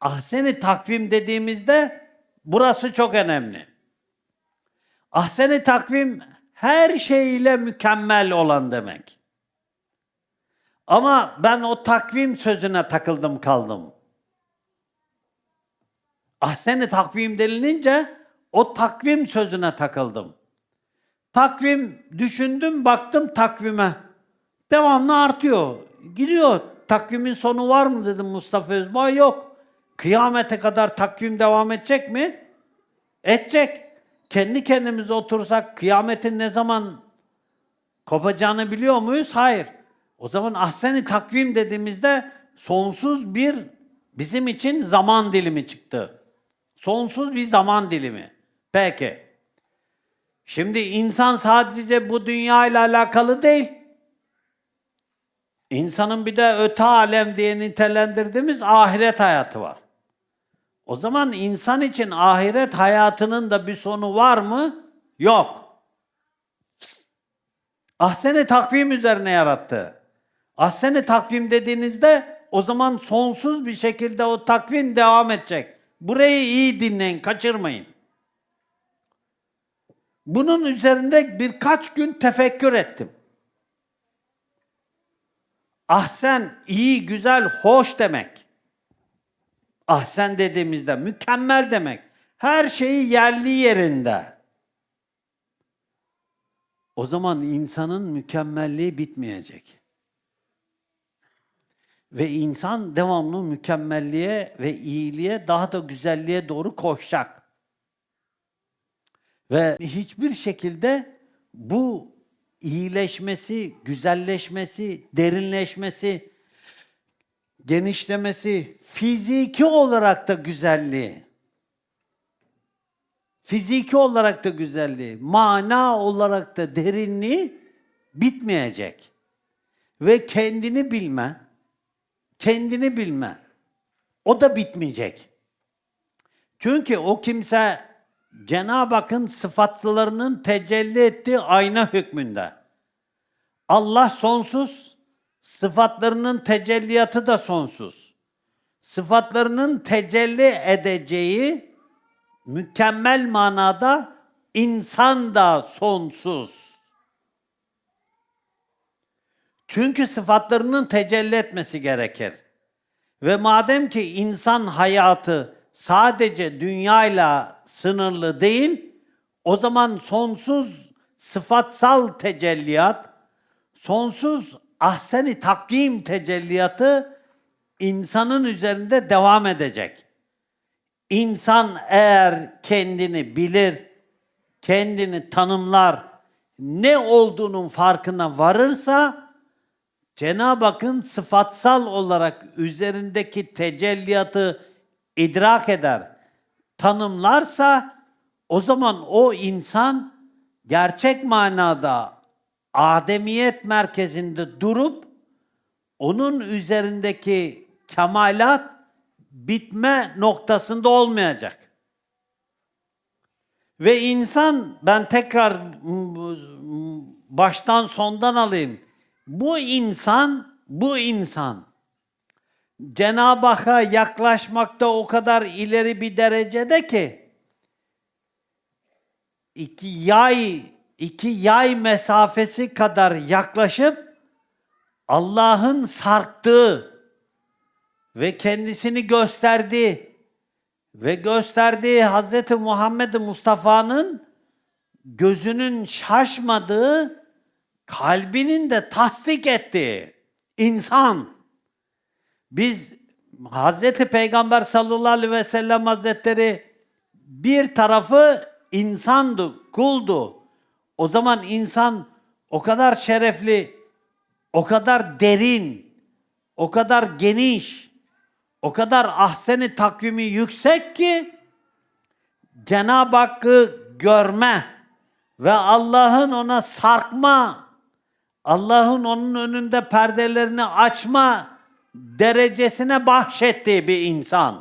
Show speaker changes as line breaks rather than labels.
ahseni takvim dediğimizde burası çok önemli. Ahseni takvim her şeyle mükemmel olan demek. Ama ben o takvim sözüne takıldım kaldım. Ahseni takvim denilince o takvim sözüne takıldım. Takvim düşündüm baktım takvime. Devamlı artıyor. Gidiyor. Takvimin sonu var mı dedim Mustafa Özbay. Yok. Kıyamete kadar takvim devam edecek mi? Edecek. Kendi kendimize otursak kıyametin ne zaman kopacağını biliyor muyuz? Hayır. O zaman ahseni takvim dediğimizde sonsuz bir bizim için zaman dilimi çıktı. Sonsuz bir zaman dilimi. Peki. Şimdi insan sadece bu dünya ile alakalı değil. İnsanın bir de öte alem diye nitelendirdiğimiz ahiret hayatı var. O zaman insan için ahiret hayatının da bir sonu var mı? Yok. Ahsene takvim üzerine yarattı. Ahsene takvim dediğinizde o zaman sonsuz bir şekilde o takvim devam edecek. Burayı iyi dinleyin, kaçırmayın. Bunun üzerinde birkaç gün tefekkür ettim. Ahsen iyi, güzel, hoş demek. Ahsen dediğimizde mükemmel demek. Her şeyi yerli yerinde. O zaman insanın mükemmelliği bitmeyecek. Ve insan devamlı mükemmelliğe ve iyiliğe daha da güzelliğe doğru koşacak. Ve hiçbir şekilde bu iyileşmesi, güzelleşmesi, derinleşmesi, genişlemesi, fiziki olarak da güzelliği, fiziki olarak da güzelliği, mana olarak da derinliği bitmeyecek. Ve kendini bilme, kendini bilme, o da bitmeyecek. Çünkü o kimse Cenab-ı Hakk'ın sıfatlarının tecelli ettiği ayna hükmünde. Allah sonsuz, sıfatlarının tecelliyatı da sonsuz. Sıfatlarının tecelli edeceği mükemmel manada insan da sonsuz. Çünkü sıfatlarının tecelli etmesi gerekir. Ve madem ki insan hayatı sadece dünyayla sınırlı değil, o zaman sonsuz sıfatsal tecelliyat, sonsuz ahseni takvim tecelliyatı insanın üzerinde devam edecek. İnsan eğer kendini bilir, kendini tanımlar, ne olduğunun farkına varırsa, Cenab-ı Hakk'ın sıfatsal olarak üzerindeki tecelliyatı idrak eder, tanımlarsa o zaman o insan gerçek manada ademiyet merkezinde durup onun üzerindeki kemalat bitme noktasında olmayacak. Ve insan ben tekrar baştan sondan alayım. Bu insan, bu insan Cenab-ı Hakk'a yaklaşmakta o kadar ileri bir derecede ki iki yay iki yay mesafesi kadar yaklaşıp Allah'ın sarktığı ve kendisini gösterdiği ve gösterdiği Hazreti Muhammed Mustafa'nın gözünün şaşmadığı, kalbinin de tasdik ettiği insan. Biz Hazreti Peygamber sallallahu aleyhi ve sellem Hazretleri bir tarafı insandı, kuldu. O zaman insan o kadar şerefli, o kadar derin, o kadar geniş, o kadar ahseni takvimi yüksek ki Cenab-ı Hakk'ı görme ve Allah'ın ona sarkma, Allah'ın onun önünde perdelerini açma derecesine bahşettiği bir insan.